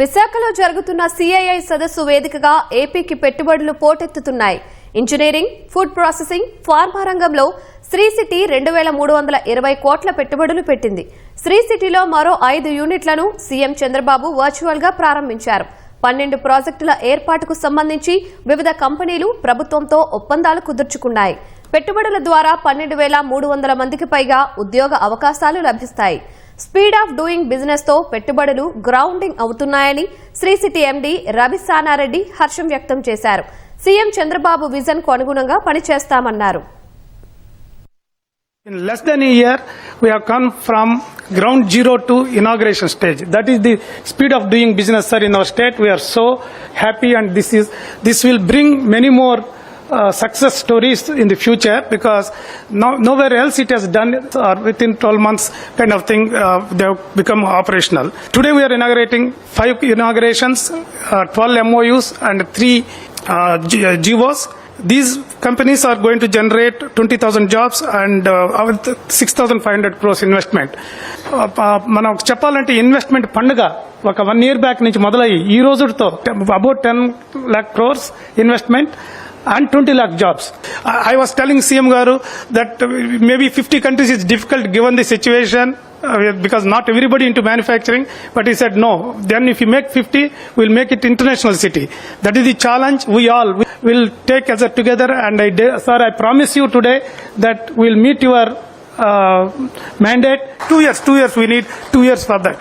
విశాఖలో జరుగుతున్న సిఐఐ సదస్సు వేదికగా ఏపీకి పెట్టుబడులు పోటెత్తుతున్నాయి. ఇంజనీరింగ్ ఫుడ్ ప్రాసెసింగ్ ఫార్మా రంగంలో శ్రీ సిటీ రెండు వేల మూడు వందల ఇరవై కోట్ల పెట్టుబడులు పెట్టింది. శ్రీ సిటీలో మరో ఐదు యూనిట్లను సీఎం చంద్రబాబు వర్చువల్గా ప్రారంభించారు. పన్నెండు ప్రాజెక్టుల ఏర్పాటుకు సంబంధించి వివిధ కంపెనీలు ప్రభుత్వంతో ఒప్పందాలు కుదుర్చుకున్నాయి. పెట్టుబడుల ద్వారా పన్నెండు వేల మూడు వందల మందికి పైగా ఉద్యోగ అవకాశాలు లభిస్తాయి స్పీడ్ ఆఫ్ డూయింగ్ బిజినెస్తో పెట్టుబడులు గ్రౌండింగ్ అవుతున్నాయని శ్రీ సిటీ ఎండీ రవి సానారెడ్డి హర్షం వ్యక్తం చేశారు సీఎం చంద్రబాబు విజన్కు అనుగుణంగా పనిచేస్తామన్నారు In less than a year, we have come from ground zero to inauguration stage. That is the speed of doing business, sir, in our state. We are so happy and this is, this will bring many more uh, success stories in the future because no, nowhere else it has done it or within 12 months kind of thing uh, they have become operational. Today we are inaugurating five inaugurations, uh, 12 MOUs and three uh, G- uh, GOs. These companies are going to generate 20,000 jobs and uh, our 6,500 crores investment. Uh, uh, మనం చెప్పాలంటే investment పండుగ ఒక one year back నుంచి మొదలయ్యి ఈ రోజుతో about ten lakh crores investment and 20 lakh jobs. I I was telling CM Garu that maybe 50 countries is difficult given the situation uh, because not everybody into manufacturing, but he said no. Then if you make 50, we'll make it international city. That is the challenge we all will take as a together and I, sir, I promise you today that we'll meet your uh, mandate. Two years, two years, we need two years for that.